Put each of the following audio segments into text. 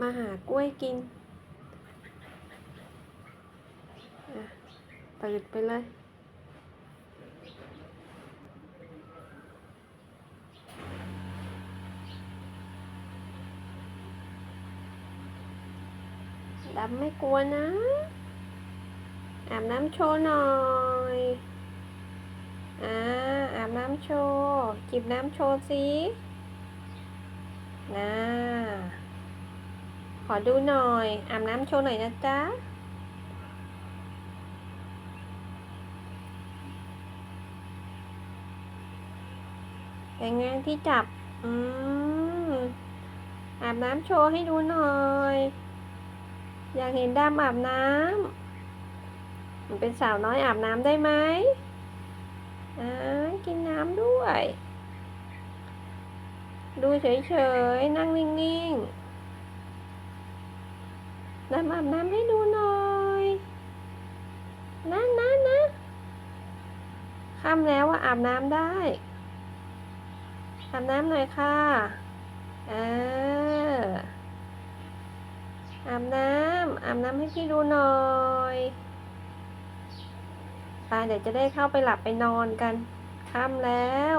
มาหากล้วยกินอะตื่นไปเลย ดำไม่กลัวนะ อาบน้ำโชว์หน่อยอ่าอาบน้ำโชว์ จิบน้ำโชว์สิน่าข อดูหน่อย อาบน้ำโชว์หน่อยนะจ๊ะ เป็นไงที่จับ อืม อาบน้ำโชว์ให้ดูหน่อย อยากเห็นดำอาบน้ำ มันเป็นสาวน้อยอาบน้ำได้ไหมอ่ากินน้ำด้วย ดูเฉยๆ นั่งนิ่งๆ ดำอาบน้ำให้ดูหน่อยนะนะนะค่ำแล้วว่าอาบน้ำได้ อาบน้ำหน่อยค่ะเอออาบน้ำอาบน้ำให้พี่ดูหน่อยไปเดี๋ยวจะได้เข้าไปหลับไปนอนกันค่ำแล้ว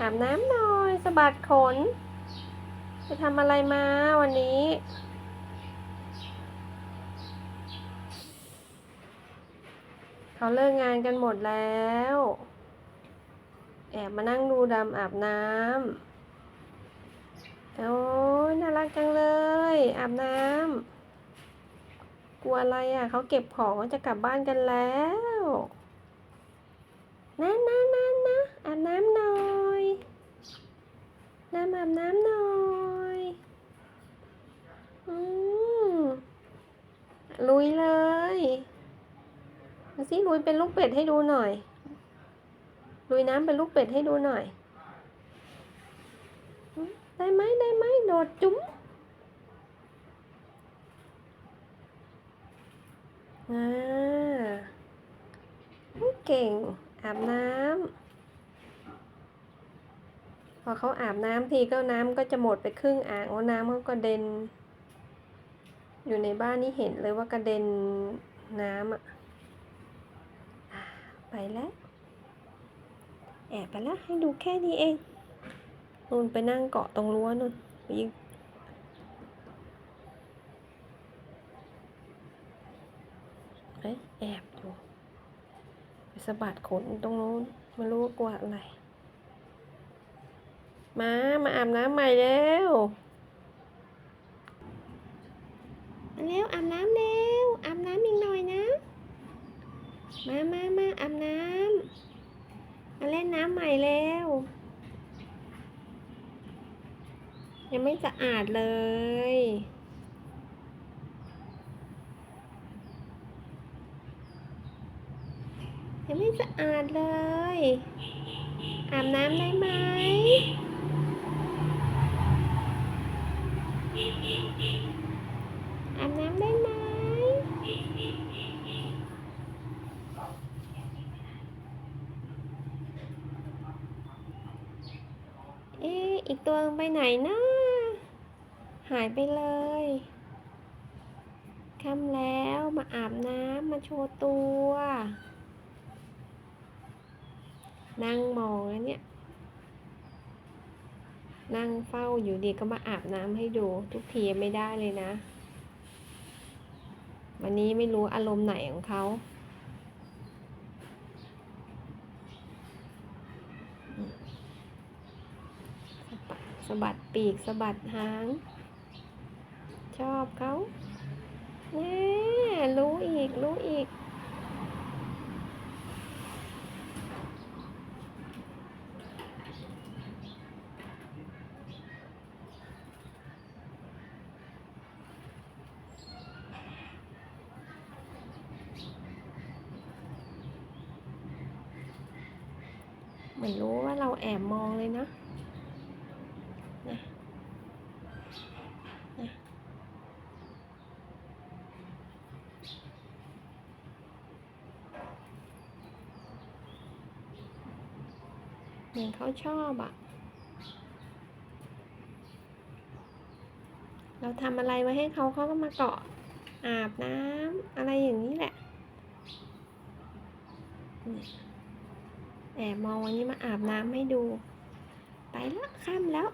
อาบน้ำหน่อยสะบัดขน ไปทำอะไรมาวันนี้ เขาเลิกงานกันหมดแล้ว แอบมานั่งดูดำอาบน้ำโอ้ยน่ารักจังเลย อาบน้ำกลัวอะไรอะ เขาเก็บของเขาจะกลับบ้านกันแล้วนะนะนะนะอาบน้ำหน่อยน้ำอาบน้ำหน่อยอืมลุยเลยมา สิลุยเป็นลูกเป็ดให้ดูหน่อย ลุยน้ำเป็นลูกเป็ดให้ดูหน่อย ได้ไหมได้ไหมโดดจุ๋มอ่าเก่ง อาบน้ำพอเขาอาบน้ำทีก็น้ำก็จะหมดไปครึ่งอ่างว่าน้ำเขากระเด็น อยู่ในบ้านนี่เห็นเลยว่ากระเด็นน้ำอะอ่า ไปแล้ว แอบไปแล้วให้ดูแค่นี้เองนู่นไปนั่งเกาะตรงรั้วนู่นไปยิงเอ้ยแอบอยู่ไปสะบัดขนตรงนู้นม่รู้ว่ากลัวอะไรมามาอาบน้ำใหม่แล้วมาแล้วอาบน้ำแล้วอาบน้ำอีกหน่อยนะ มามามาอาบน้ำมาเล่นน้ำใหม่แล้ว ยังไม่สะอาดเลย ยังไม่สะอาดเลย อาบน้ำได้ไหมอาบน้ำได้ไหม เอีกตัวไปไหนนะหายไปเลยค่ำแล้วมาอาบน้ำมาโชว์ตัว นั่งมองแล้วเนี่ย นั่งเฝ้าอยู่ดีก็มาอาบน้ำให้ดู ทุกทีไม่ได้เลยนะ วันนี้ไม่รู้อารมณ์ไหนของเขา สะบัดปีกสะบัดหาง ชอบเขาแน่รู้อีก รู้อีก เหมือนรู้ว่าเราแอบมองเลยนะนะนะ เหมือนเขาชอบอะ เราทำอะไรไว้ให้เขาเขาก็มาเกาะอาบน้ำอะไรอย่างนี้แหละแอบมองวันนี้มาอาบน้ำให้ดู ไปแล้วข้ามแล้ว